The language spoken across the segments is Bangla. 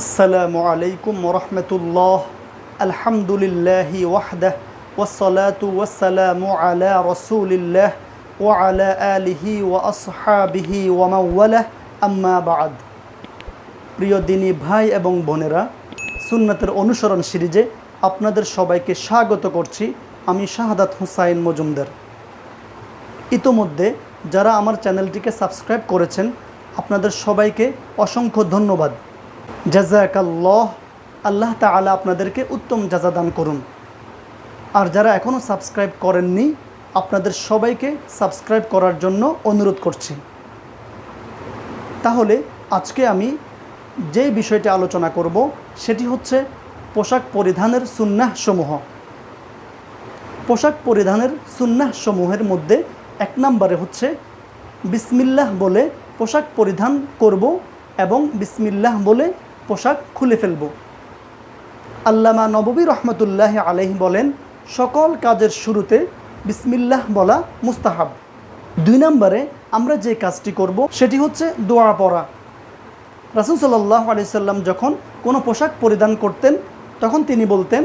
আসসালামু আলাইকুম ওরহমতুল্লাহ আলহামদুলিল্লাহি ওয়াহদাহ ওয়াসসালাতু ওয়াসসালামু আলা রসুলিল্লাহ ওয়া আলা আলিহি ওয়া আসহাবিহি ওয়া মাওয়ালাহ আম্মা বাদ। প্রিয় দিনী ভাই এবং বোনেরা, সুন্নাতের অনুসরণ সিরিজে আপনাদের সবাইকে স্বাগত করছি আমি শাহাদাত হুসাইন মজুমদার। ইতোমধ্যে যারা আমার চ্যানেলটিকে সাবস্ক্রাইব করেছেন, আপনাদের সবাইকে অসংখ্য ধন্যবাদ। জাজাকাল্লাহ আল্লাহ তাআলা আপনাদেরকে উত্তম জাজা দান করুন। আর যারা এখনও সাবস্ক্রাইব করেননি, আপনাদের সবাইকে সাবস্ক্রাইব করার জন্য অনুরোধ করছি। তাহলে আজকে আমি যে বিষয়টি আলোচনা করব, সেটি হচ্ছে পোশাক পরিধানের সুন্নাহ পোশাক পরিধানের সুন্নাহ মধ্যে এক নম্বরে হচ্ছে, বিসমিল্লাহ বলে পোশাক পরিধান করব এবং বিসমিল্লাহ বলে পোশাক খুলে ফেলব। আল্লামা নববী রহমতুল্লাহ আলহি বলেন, সকল কাজের শুরুতে বিসমিল্লাহ বলা মুস্তাহাব। দুই নম্বরে আমরা যে কাজটি করব, সেটি হচ্ছে দোয়া পড়া। রাসুল সাল্লাহ আলিয়াল্লাম যখন কোনো পোশাক পরিধান করতেন, তখন তিনি বলতেন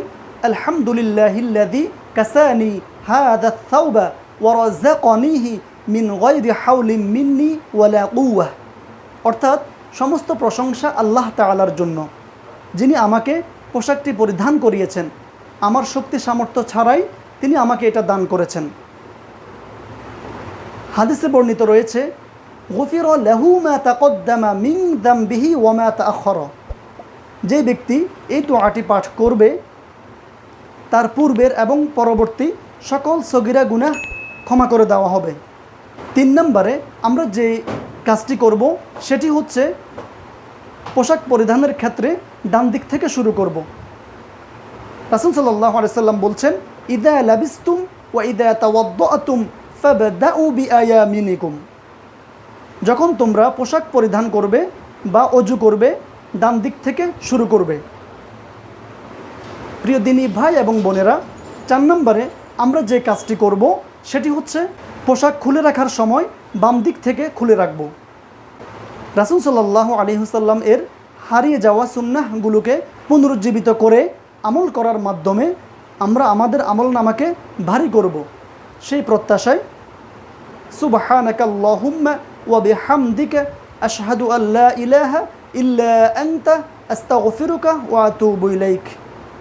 আলহামদুলিল্লাহিল্লাদি কাসানি হাদা সাউবা ওয়ারাজাকনিহি মিন গায়রি হাউলিম মিন্নি ওয়ালা কুওয়াহ। অর্থাৎ সমস্ত প্রশংসা আল্লাহ তাআলার জন্য। যিনি আমাকে পোশাকটি পরিধান করিয়েছেন, আমার শক্তি সামর্থ্য ছাড়াই তিনি আমাকে এটা দান করেছেন। হাদিসে বর্ণিত রয়েছে, গফির লেহু মা তাকদ্দামা মিং দাম বিহি ওয়ামা তাখর যে ব্যক্তি এই দোয়াটি পাঠ করবে, তার পূর্বের এবং পরবর্তী সকল সগিরা গুনাহ ক্ষমা করে দেওয়া হবে। তিন নম্বরে আমরা যে কাজটি করব, সেটি হচ্ছে পোশাক পরিধানের ক্ষেত্রে ডান দিক থেকে শুরু করব। রাসুল সাল্লাহ আলাইসাল্লাম বলছেন, ইদা লাবিস্তুম ও ইদা তাওয়াদ্দাতুম ফাবদাউ যখন তোমরা পোশাক পরিধান করবে বা অজু করবে, ডান দিক থেকে শুরু করবে। প্রিয় দিনী ভাই এবং বোনেরা, চার নম্বরে আমরা যে কাজটি করব, সেটি হচ্ছে পোশাক খুলে রাখার সময় বাম দিক থেকে খুলে রাখব। রাসুল সাল্লাহ আলিহুসাল্লাম এর হারিয়ে যাওয়া সুন্নাহগুলোকে পুনরুজ্জীবিত করে আমল করার মাধ্যমে আমরা আমাদের আমল নামাকে ভারী করব। সেই প্রত্যাশায়, সুবহানাকাল্লাহুম্মা ওয়া বিহামদিকা ইলাহা ইল্লা আনতা আস্তাগফিরুকা ওয়া আতুবু